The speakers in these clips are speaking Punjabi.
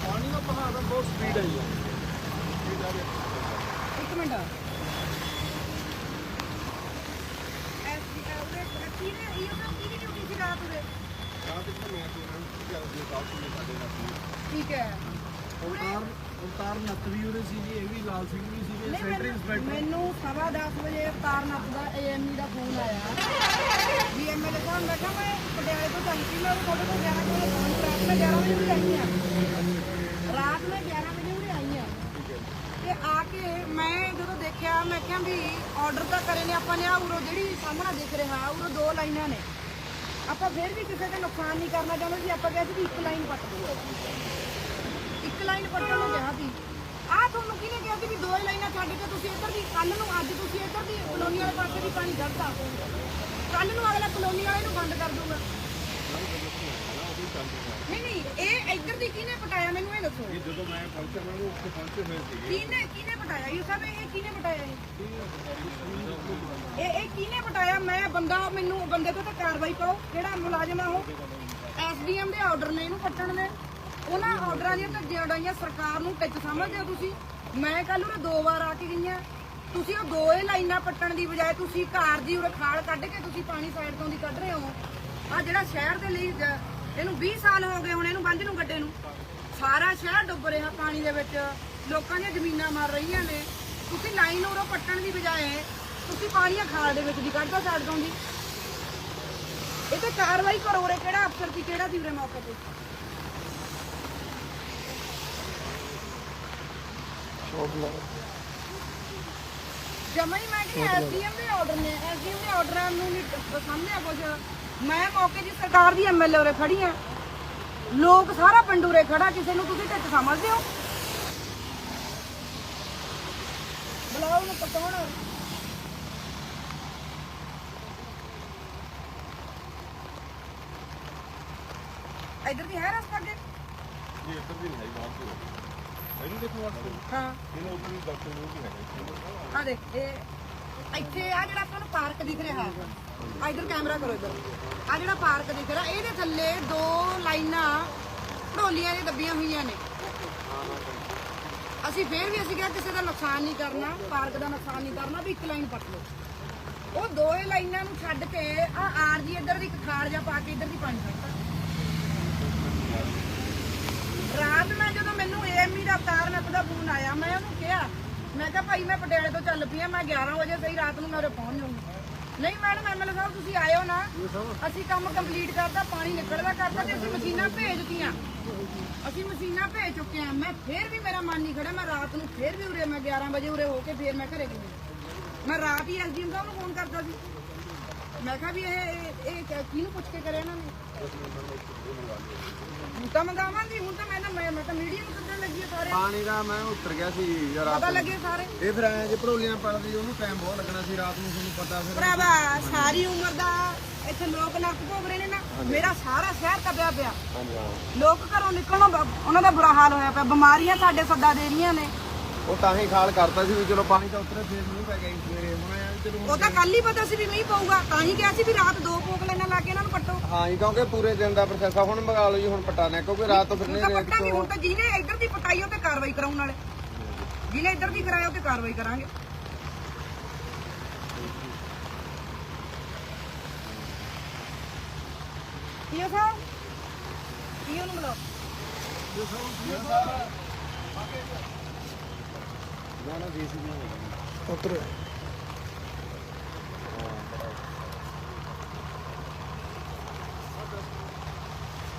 ਪਾਣੀ ਦਾ ਬਹਾਅ ਤਾਂ ਬਹੁਤ ਸਪੀਡ ਹੈ ਜੀ ਇੱਕ ਮਿੰਟ ਸੀ ਰਾਤ ਉਰੇ ਨੂੰ ਮੈਂ ਤੇ ਇਹਨਾਂ ਨੂੰ ਕਿਹਾ ਸੀ ਕਾਲ ਸੀ ਸਾਡੇ ਨਾਲ ਠੀਕ ਹੈ ਉਤਾਰ ਉਤਾਰ ਨੱਤ ਵੀ ਉਹਦੇ ਸੀ ਜੀ ਇਹ ਵੀ ਲਾਲ ਸਿੰਘ ਵੀ ਸੀਗੇ ਨਹੀਂ, ਸੈਂਟਰ ਮੈਨੂੰ- ਇੰਸਪੈਕਟਰ ਮੈਨੂੰ ਸਵਾ 10 ਵਜੇ ਤਾਰਨਾਥ ਦਾ ਏਐਮਈ ਦਾ ਫੋਨ ਆਇਆ ਵੀ ਐਮਐਲਏ ਸਾਹਿਬ ਮੈਂ ਕਿਹਾ ਮੈਂ ਪਟਿਆਲੇ ਤੋਂ ਚੱਲ ਪਈ ਮੈਂ ਤੁਹਾਡੇ ਕੋਲ 11 ਵਜੇ ਪਹੁੰਚ ਰਾਤ ਮੈਂ 11 ਵਜੇ ਆਈ ਹਾਂ। ਰਾਤ ਮੈਂ 11 ਵਜੇ ਉਰੇ ਆਈ ਹਾਂ। ਤੇ ਆ ਕੇ ਮੈਂ ਜਦੋਂ ਦੇਖਿਆ, ਮੈਂ ਕਿਹਾ ਵੀ ਆਰਡਰ ਤਾਂ ਕਰੇ ਨੇ ਆਪਾਂ ਨੇ ਆ ਉਰੋ ਜਿਹੜੀ ਸਾਹਮਣਾ ਦਿਖ ਰਿਹਾ, ਉਰੋ ਦੋ ਲਾਈਨਾਂ ਨੇ। ਆਪਾਂ ਫਿਰ ਵੀ ਕਿਸੇ ਦਾ ਨੁਕਸਾਨ ਨਹੀਂ ਕਰਨਾ ਚਾਹੁੰਦੇ ਸੀ ਆਪਾਂ ਕਿਹਾ ਸੀ ਵੀ ਇੱਕ ਲਾਈਨ ਪੱਟ ਦਿਓ। ਇੱਕ ਲਾਈਨ ਪੱਟਣ ਨੂੰ ਕਿਹਾ ਸੀ। ਆਹ ਤੁਹਾਨੂੰ ਕਿਹਨੇ ਕਿਹਾ ਸੀ ਵੀ ਦੋ ਹੀ ਲਾਈਨਾਂ ਛੱਡ ਕੇ ਤੁਸੀਂ ਇੱਧਰ ਦੀ ਕੱਲ ਨੂੰ ਅੱਜ ਤੁਸੀਂ ਇੱਧਰ ਦੀ, ਕਲੋਨੀ ਵਾਲੇ ਪਾਸੇ ਦੀ ਪਾਣੀ ਕੱਢਤਾ। ਕੱਲ ਨੂੰ ਅਗਲਾ ਕਲੋਨੀ ਵਾਲੇ ਨੂੰ ਬੰਦ ਕਰ ਦੂਗਾ ਨਹੀਂ ਨਹੀਂ ਇਹ ਇੱਧਰ ਦੀ ਕਿਹਨੇ ਪਟਾਇਆ? ਮੈਨੂੰ ਇਹ ਦੱਸੋ। ਜਦੋਂ ਮੈਂ ਪਹੁੰਚਿਆ ਮੈਂ ਉੱਥੇ ਪਹੁੰਚੇ ਹੋਏ ਸੀਗੇ। ਕਿਹਨੇ ਕਿਹਨੇ ਪਟਾਇਆ? ਇਹ ਸਭ ਇਹ ਕਿਹਨੇ ਪਟਾਇਆ ਇਹ? ਇਹ ਇਹ ਕਿਹਨੇ ਪਟਾਇਆ? ਮੈਂ ਬੰਦਾ ਮੈਨੂੰ ਬੰਦੇ ਤੋਂ ਤਾਂ ਕਾਰਵਾਈ ਕਰੋ। ਕਿਹੜਾ ਮੁਲਾਜ਼ਮ ਆ ਉਹ? ਐਸਡੀਐਮ ਦੇ ਆਰਡਰ ਨੇ ਇਹਨੂੰ ਪੱਟਣ ਦੇ। ਉਹਨਾਂ ਆਰਡਰਾਂ ਦੀਆਂ ਧੱਜੀਆਂ ਉਡਾਈਆਂ ਸਰਕਾਰ ਨੂੰ ਟਿੱਚ ਸਮਝਦੇ ਹੋ ਤੁਸੀਂ? ਮੈਂ ਕੱਲ ਉਰੇ ਦੋ ਵਾਰ ਆ ਕੇ ਗਈਆਂ। ਤੁਸੀਂ ਉਹ ਦੋਏ ਲਾਈਨਾਂ ਪੱਟਣ ਦੀ ਬਜਾਏ ਤੁਸੀਂ ਘਰ ਦੀ ਉਰੇ ਖਾਲ ਕੱਢ ਕੇ ਤੁਸੀਂ ਪਾਣੀ ਸਾਈਡ ਤੋਂ ਦੀ ਕੱਢ ਰਹੇ ਹੋ। ਆ ਜਿਹੜਾ ਸ਼ਹਿਰ ਦੇ ਲਈ ਜ- ਇਹਨੂੰ 20 ਸਾਲ ਹੋ ਗਏ ਹੁਣ ਇਹਨੂੰ ਬੰਦ ਨੂੰ ਗੱਡੇ ਨੂੰ। ਸਾਰਾ ਸ਼ਹਿਰ ਡੁੱਬ ਰਿਹਾ ਪਾਣੀ ਦੇ ਵਿੱਚ। ਲੋਕਾਂ ਦੀਆਂ ਜ਼ਮੀਨਾਂ ਮਰ ਰਹੀਆਂ ਨੇ। ਤੁਸੀਂ ਲਾਈਨ ਉਰੋਂ ਪੱਟਣ ਦੀ ਬਜਾਏ ਤੁਸੀਂ ਪਾਣੀਆਂ ਖਾਲ ਦੇ ਵਿੱਚ ਦੀ ਕੱਢਦਾ ਛੱਡ ਦੋ। ਜੀ ਇਹ ਤੇ ਕਾਰਵਾਈ ਕਰੋ ਉਰੇ ਕਿਹੜਾ ਅਫਸਰ ਸੀ ਕਿਹੜਾ ਸੀ ਉਰੇ ਮੌਕੇ ਤੇ? ਜਮਾ ਹੀ ਮੈਂ ਕਿ ਐਸਡੀਐਮ ਦੇ ਆਰਡਰ ਨੇ। ਐਸਡੀਐਮ ਦੇ ਆਰਡਰਾਂ ਨੂੰ ਨਹੀਂ ਸਾਹਮਣੇ ਕੁਝ ਮੈਂ ਮੌਕੇ ਦੀ ਸਰਕਾਰ ਦੀ ਐਮਐਲਏ ਉਰੇ ਖੜੀ ਆ। ਲੋਕ ਸਾਰਾ ਪਿੰਡ ਉਰੇ ਖੜਾ ਕਿਸੇ ਨੂੰ ਤੁਸੀਂ ਢਿੱਟ ਸਮਝਦੇ ਹੋ। ਬੁਲਾਓ ਨੂੰ ਪਤਾਉਣ ਇਧਰ ਦੀ ਹੈ ਰਸਤਾ ਅੱਗੇ? ਜੀ ਇੱਧਰ ਵੀ ਨਹੀਂ ਹੈ ਬਾਹਰ ਤੋਂ ਇਹਨੂੰ ਦੇਖੋ ਵਾਸਤੇ ਹਾਂ। ਇਹਨੂੰ ਉੱਧਰ ਵੀ ਡਾਕਟਰ ਨੂੰ ਵੀ ਹੈਗਾ। ਆ ਦੇਖ ਇਹ ਇੱਥੇ ਆ ਜਿਹੜਾ ਆਪਾਂ ਨੂੰ ਪਾਰਕ ਦਿਖ ਰਿਹਾ। ਆ ਇਧਰ ਕੈਮਰਾ ਕਰੋ ਇਧਰ। ਆ ਜਿਹੜਾ ਪਾਰਕ ਦਿਖ ਰਿਹਾ, ਇਹਦੇ ਥੱਲੇ ਦੋ ਲਾਈਨਾਂ ਢੋਲੀਆਂ ਦੀਆਂ ਦੱਬੀਆਂ ਹੋਈਆਂ ਨੇ। ਅਸੀਂ ਫੇਰ ਵੀ ਅਸੀਂ ਕਿਹਾ ਕਿਸੇ ਦਾ ਨੁਕਸਾਨ ਨਹੀਂ ਕਰਨਾ, ਪਾਰਕ ਦਾ ਨੁਕਸਾਨ ਨਹੀਂ ਕਰਨਾ, ਵੀ ਇੱਕ ਲਾਈਨ ਪੱਟ ਲਓ। ਉਹ ਦੋਏ ਲਾਈਨਾਂ ਨੂੰ ਛੱਡ ਕੇ ਆ ਆਰ ਜੀ ਇੱਧਰ ਦੀ ਇੱਕ ਖਾੜ ਜਾ ਪਾ ਕੇ ਇੱਧਰ ਦੀ ਪਾਣੀ ਕੱਢਤਾ ਰਾਤ ਮੈਂ ਜਦੋਂ ਮੈਨੂੰ ਏਐਮਈ ਦਾ ਤਾਰ ਮੈਂ ਦਾ ਫੋਨ ਆਇਆ, ਮੈਂ ਉਹਨੂੰ ਕਿਹਾ, ਮੈਂ ਕਿਹਾ ਭਾਈ ਮੈਂ ਪਟਿਆਲੇ ਤੋਂ ਚੱਲ ਪਈ ਆ ਮੈਂ 11 ਵਜੇ ਸਹੀ ਰਾਤ ਨੂੰ ਮੈਂ ਉਰੇ ਪਹੁੰਚ ਜਾਊਂਗੀ। ਨਹੀਂ ਮੈਡਮ ਐਮਐਲਏ ਸਾਹਿਬ ਤੁਸੀਂ ਆਇਓ ਨਾ। ਅਸੀਂ ਕੰਮ ਕੰਪਲੀਟ ਕਰਦਾ ਪਾਣੀ ਨਿਕਲਦਾ ਕਰਦਾ ਤੇ ਅਸੀਂ ਮਸ਼ੀਨਾਂ ਭੇਜਤੀਆਂ ਅਸੀਂ ਮਸ਼ੀਨਾਂ ਭੇਜ ਚੁੱਕੇ ਆ ਮੈਂ ਫੇਰ ਵੀ ਮੇਰਾ ਮਨ ਨਹੀਂ ਖੜਾ ਮੈਂ ਰਾਤ ਨੂੰ ਫੇਰ ਵੀ ਉਰੇ ਮੈਂ 11 ਵਜੇ ਉਰੇ ਹੋ ਕੇ ਫੇਰ ਮੈਂ ਘਰੇ ਗਈ ਮੈਂ ਰਾਤ ਹੀ ਐਸਡੀਐਮ ਸਾਹਿਬ ਨੂੰ ਫੋਨ ਕਰਦਾ ਸੀ। ਮੈਂ ਕਿਹਾ ਵੀ ਇਹ ਇਹ- ਇਹ ਕਿਹਨੂੰ ਪੁੱਛ ਕੇ ਕਰਿਆ ਇਹਨਾਂ ਨੇ? ਹੁਣ ਤਾਂ ਮੰਗਾਵਾਂਗੀ ਹੁਣ ਤਾਂ ਮੈਂ ਨਾ ਮੈਂ ਮੈਂ ਤਾਂ ਮੀਡੀਆ ਨੂੰ ਕੱਢਣ ਲੱਗੀ ਆ ਸਾਰੇ ਪਾਣੀ ਦਾ ਮੈਂ ਉੱਤਰ ਗਿਆ ਸੀ ਯਾਰ ਪਤਾ ਲੱਗੇ ਸਾਰੇ। ਇਹ ਫਿਰ ਐ ਜੇ ਭੜੋਲੀਆਂ ਪੜਦੀ ਉਹਨੂੰ ਟਾਈਮ ਬਹੁਤ ਲੱਗਣਾ ਸੀ ਰਾਤ ਨੂੰ ਤੁਹਾਨੂੰ ਪਤਾ ਫਿਰ। ਭਰਾਵਾ ਸਾਰੀ ਉਮਰ ਦਾ ਇੱਥੇ ਲੋਕ ਨਰਕ ਭੋਗ ਰਹੇ ਨੇ। ਨਾ ਮੇਰਾ ਸਾਰਾ ਸ਼ਹਿਰ ਤਪਿਆ ਪਿਆ। ਲੋਕ ਘਰੋਂ ਨਿਕਲਣੋਂ ਉਹਨਾਂ ਦਾ ਬੁਰਾ ਹਾਲ ਹੋਇਆ ਪਿਆ। ਬਿਮਾਰੀਆਂ ਸਾਡੇ ਸੱਦਾ ਦੇ ਰਹੀਆਂ ਨੇ। ਉਹ ਤਾਂ ਹੀ ਖਾਲ ਕਰਤਾ ਸੀ ਵੀ ਚਲੋ ਪਾਣੀ ਤਾਂ ਉਤਰੇ ਫੇਰ ਮੀਂਹ ਪੈ ਗਿਆ ਸੀ ਸਵੇਰੇ। ਹੁਣ ਉਹ ਤਾਂ ਕੱਲ ਹੀ ਪਤਾ ਸੀ ਵੀ ਮੀਂਹ ਪਊਗਾ ਤਾਂ ਹੀ ਕਿਹਾ ਸੀ ਵੀ ਰਾਤ ਦੋ ਪੋਕ ਲੈਣਾ ਲਾ ਕੇ ਇਹਨਾਂ ਨੂੰ ਪੱਟੋ। ਹਾਂ ਜੀ ਕਿਉਂਕਿ ਪੂਰੇ ਦਿਨ ਦਾ ਪ੍ਰੋਸੈਸ ਆ ਹੁਣ ਮੰਗਾ ਲਓ ਜੀ ਹੁਣ ਪਟਾਣਾ ਕਿਉਂਕਿ ਰਾਤ ਤੋਂ ਫਿਰ ਨਹੀਂ ਤਾਂ ਰਿਹਾ ਪੱਟਾਂਗੇ ਹੁਣ ਤਾਂ ਜਿਹਨੇ ਇੱਧਰ ਦੀ ਪਟਾਈ ਉਹ ਤੇ ਕਾਰਵਾਈ ਕਰਾਉਣ ਵਾਲੇ। ਜਿਹਨੇ ਇੱਧਰ ਦੀ ਕਰਾਇਆ ਉਹ ਤੇ ਕਾਰਵਾਈ ਕਰਾਂਗੇ। ਕੀ ਸਾਹਿਬ ਕੀ ਉਹਨੂੰ ਬੁਲਾਓ। ਨਾ ਨਾ ਜੀਸੀਬੀ ਨਹੀਂ ਉਤਰ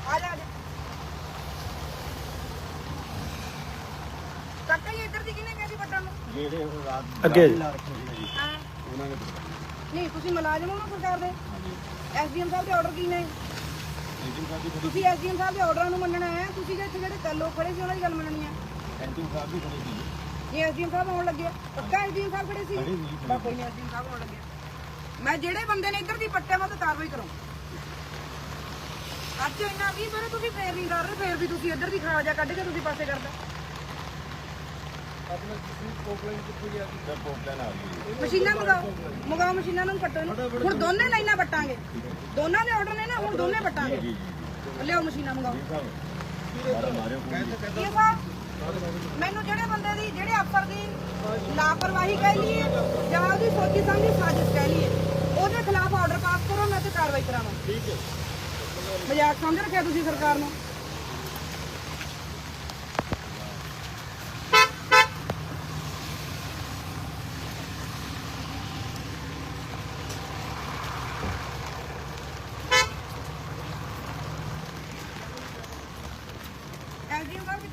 ਆ ਜਾ ਆ ਜਾ ਕਾਕਾ ਜੀ ਇੱਧਰ ਦੀ ਕਿਹਨੇ ਕਿਹਾ ਸੀ ਪੱਟਣ ਨੂੰ ਜਿਹੜੇ ਉਹ ਰਾਤ ਅੱਗੇ ਜੀ। ਲਾ ਰੱਖੇ ਸੀ ਜੀ। ਹਾਂ। ਉਹਨਾਂ ਨੇ ਨਹੀਂ ਤੁਸੀਂ ਮੁਲਾਜ਼ਮ ਹੋ ਨਾ ਸਰਕਾਰ ਦੇ? ਐਸਡੀਐਮ ਸਾਹਿਬ ਦੇ ਆਰਡਰ ਕੀ ਨੇ? ਸਾਹਿਬ ਖੜੀ ਤੁਸੀਂ ਐਸਡੀਐਮ ਸਾਹਿਬ ਦੇ ਆਰਡਰਾਂ ਨੂੰ ਮੰਨਣਾ ਹੈ ਤੁਸੀਂ ਜਿਹੜੇ ਇੱਥੇ ਜਿਹੜੇ ਕੱਲ ਲੋਕ ਖੜੇ ਸੀ ਉਹਨਾਂ ਦੀ ਗੱਲ ਮੰਨਣੀ ਹੈ। ਇੰਜਨ ਸਾਹਿਬ ਵੀ ਖੜੀ ਸੀ। ਇਹ ਐਸਡੀਐਮ ਸਾਹਿਬ ਆਉਣ ਲੱਗੇ ਆ। ਪੱਕਾ ਐਸਡੀਐਮ ਸਾਹਿਬ ਖੜੇ ਸੀ? ਖੜੇ ਸੀ। ਬਾ ਕੋਈ ਨਹੀਂ ਐਸਡੀਐਮ ਸਾਹਿਬ ਆਉਣ ਲੱਗੇ ਆ। ਮੈਂ ਜਿਹੜੇ ਬੰਦੇ ਨੇ ਇੱਧਰ ਦੀ ਪੱਟਿਆ ਮੈਂ ਤਾਂ ਕਾਰਵਾਈ ਕਰਾਂ। ਅੱਜ ਇੰਨਾ ਵੀ ਪਰ ਤੁਸੀਂ ਫੇਰ ਨਹੀਂ ਕਰ ਰਹੇ ਫੇਰ ਵੀ ਤੁਸੀਂ ਇੱਧਰ ਦੀ ਖਾ ਜਾ ਕੱਢ ਕੇ ਤੁਸੀਂ ਪਾਸੇ ਕਰਦਾ। ਆਪਣਾ ਤੁਸੀਂ ਕੋਕਲਾਈਨ ਕਿੱਥੇ ਗਿਆ ਸੀ? ਮੈਂ ਕੋਕਲਾਈਨ ਆ ਗਈ। ਮਸ਼ੀਨਾਂ ਮੰਗਾਓ ਮੰਗਾਓ ਮਸ਼ੀਨਾਂ ਨੂੰ ਕੱਟੋ ਇਹਨੂੰ। ਹੁਣ ਦੋਨੇ ਲਾਈਨਾਂ ਵੱਟਾਂਗੇ। ਦੋਨਾਂ ਦੇ ਆਰਡਰ ਨੇ ਨਾ ਹੁਣ ਦੋਨੇ ਵੱਟਾਂਗੇ। ਲਿਆਓ ਮਸ਼ੀਨਾਂ ਮੰਗਾਓ। ਇਹ ਸਾਹਿਬ ਮੈਨੂੰ ਜਿਹੜੇ ਬੰਦੇ ਦੀ ਜਿਹੜੇ ਅਫਸਰ ਦੀ ਲਾਪਰਵਾਹੀ ਕਹਿ ਲਈਏ ਜਾਂ ਉਹਦੀ ਸੋਚੀ ਸਮਝੀ ਸਾਜ਼ਿਸ਼ ਕਹਿ ਲਈਏ ਉਹਦੇ ਖਿਲਾਫ ਆਰਡਰ ਪਾਸ ਕਰੋ ਮੈਂ ਤੇ ਕਾਰਵਾਈ ਕਰਾਵਾਂ। ਠੀਕ ਹੈ। ਮਜ਼ਾਕ ਸਮਝ ਰੱਖਿਆ ਤੁਸੀਂ ਸਰਕਾਰ ਨੂੰ ਐਲਜੀ ਸਾਹਿਬ ਕਿੱਥੇ ਨੇ ਜੀ ਨਾ ਹਾਂ ਹੈਂ? ਇਹ ਕਾਹਦੇ ਨਾਲ ਤਾਂ ਦੇਖ ਖਾਲ ਆਰਜੀ ਪਾਰਕ ਦੇ ਵਿੱਚ ਵੀ ਅੱਜ ਲੈ ਆ ਉਰੇ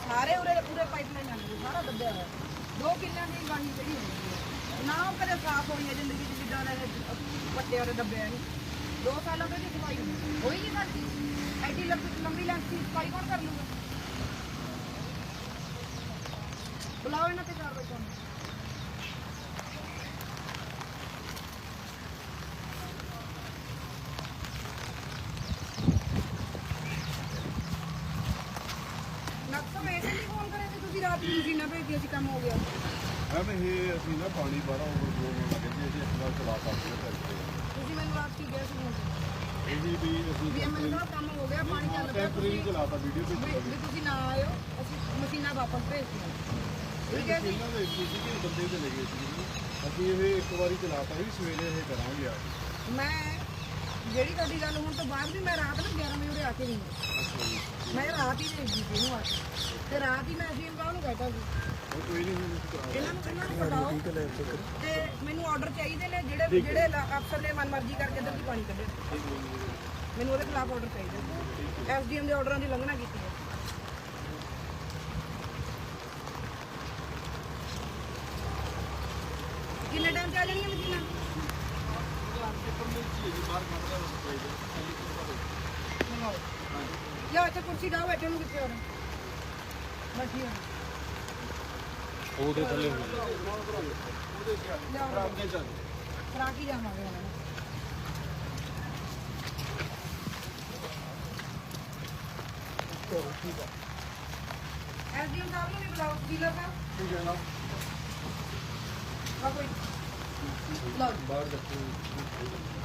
ਸਾਰੇ ਉਰੇ ਪੂਰੇ ਪਾਈਪਲਾਈਨ ਜਾਂਦੇ ਸਾਰਾ ਦੱਬਿਆ ਹੋਇਆ ਦੋ ਕਿੱਲਿਆਂ ਦੀ ਬਾਣੀ ਜਿਹੜੀ ਹੁੰਦੀ ਹੈ। ਨਾ ਉਹ ਕਦੇ ਸਾਫ਼ ਹੋਈ ਹੈ ਜ਼ਿੰਦਗੀ ਚ, ਜਿੱਦਾਂ ਦੇ ਵੱਡੇ ਵਾਲੇ ਦੱਬਿਆ ਨਹੀਂ ਦੋ ਸਾਲਾਂ ਤੋਂ ਇਹਦੀ ਸਫ਼ਾਈ ਹੋਈ ਨਹੀਂ। ਕਰਦੀ ਐਡੀ ਲੰਬੀ ਲੰਬੀ ਦੀ ਸਫ਼ਾਈ ਕੌਣ ਕਰ ਲੂਗਾ? ਬੁਲਾਓ ਇਹਨਾਂ ਤੇ ਕਾਰਵਾਈ ਕਰੋ ਨਕਸਮ ਐਸੇ ਨਹੀਂ ਫੋਨ ਕਰੇ ਕਿ ਤੁਸੀਂ ਰਾਤ ਨੂੰ ਮਸ਼ੀਨਾਂ ਭੇਜੀ ਅਸੀਂ ਕੰਮ ਹੋ ਗਿਆ। ਮੈਮ ਇਹ ਅਸੀਂ ਨਾ ਪਾਣੀ ਬਾਹਰੋਂ ਓਵਰਫਲੋ ਹੋਣ ਲੱਗੇ ਸੀ ਅਸੀਂ ਇਸ ਵਾਰ ਚਲਾ ਸਕਦੇ ਹਾਂ ਤੁਸੀਂ ਮੈਨੂੰ ਰਾਤ ਕੀ ਕਿਹਾ ਸੀ ਇਹ ਵੀ ਅਸੀਂ ਵੀ ਇਹ ਮੈਨੂੰ ਨਾ ਕੰਮ ਹੋ ਗਿਆ ਪਾਣੀ ਚੱਲ ਪਿਆ ਟੈਂਪਰੇਰੀ ਤੁਸੀਂ ਚਲਾਤਾ ਵੀਡੀਓ ਤੇ ਵੀ ਵੀ ਤੁਸੀਂ ਨਾ ਆਇਓ ਅਸੀਂ ਮਸ਼ੀਨਾਂ ਵਾਪਸ ਭੇਜਦੀਆਂ ਠੀਕ ਹੈ ਜੀ ਪਹਿਲਾਂ ਦੇ ਸੀ ਕਿ ਬੰਦੇ ਤੇ ਲੱਗੇ ਸੀ। ਅਸੀਂ ਇਹ ਇੱਕ ਵਾਰੀ ਚਲਾਤਾ ਸੀ ਸਵੇਰੇ ਇਹ ਕਰਾਂਗੇ ਆ ਕੇ। ਮੈਂ ਜਿਹੜੀ ਤੁਹਾਡੀ ਗੱਲ ਹੋਣ ਤੋਂ ਬਾਅਦ ਵੀ ਮੈਂ ਰਾਤ ਨੂੰ 11 ਵਜੇ ਉਰੇ ਆ ਕੇ ਨਹੀਂ ਗਈ। ਮੈਂ ਰਾਤ ਹੀ ਦੇਖੀ ਸੀ ਇਹਨੂੰ ਆ ਕੇ। ਤੇ ਰਾਤ ਹੀ ਮੈਂ ਅਸੀਮ ਸਾਹਿਬ ਨੂੰ ਕਹਿਤਾ ਸੀ। ਉਹ ਕੋਈ ਨਹੀਂ ਹੁਣ ਕਰਾ ਇਹਨਾਂ ਨੂੰ ਇਹਨਾਂ ਨੂੰ ਪਟਾਓ ਤੇ ਮੈਨੂੰ ਆਰਡਰ ਚਾਹੀਦੇ ਨੇ ਜਿਹੜੇ ਜਿਹੜੇ ਲ- ਅਫਸਰ ਨੇ ਮਨਮਰਜ਼ੀ ਕਰਕੇ ਇੱਧਰ ਦੀ ਪਾਣੀ ਕੱਢਿਆ। ਮੈਨੂੰ ਉਹਦੇ ਖਿਲਾਫ ਆਰਡਰ ਚਾਹੀਦਾ ਐਸਡੀਐਮ ਦੇ ਆਰਡਰਾਂ ਦੀ ਉਲੰਘਣਾ ਕੀਤੀ ਹੈ ਕਿੰਨੇ ਟਾਈਮ ਚ ਆ ਜਾਣੀਆਂ ਮਸ਼ੀਨਾਂ ਲਿਆਓ ਇੱਥੇ ਕੁਰਸੀ ਡਾਓ ਬੈਠੇ ਨੂੰ ਕਿੱਥੇ ਹੋ ਰਹੇ ਬੈਠੀ ਹੋ ਉਹਦੇ ਥੱਲੇ ਲਿਆਓ ਕਰਾ ਕੇ ਜਾਵਾਂਗੇ ਉਹਨਾਂ ਨੂੰ। ਐਸਡੀਐਮ ਸਾਹਿਬ ਨੂੰ ਵੀ ਬੁਲਾਓ ਡੀਲਰ ਸਾਹਿਬ ਠੀਕ ਹੈ ਨਾ। ਆ ਕੋਈ। ਲਓ। ਜੀ। ਬਾਹਰ ਰੱਖੋ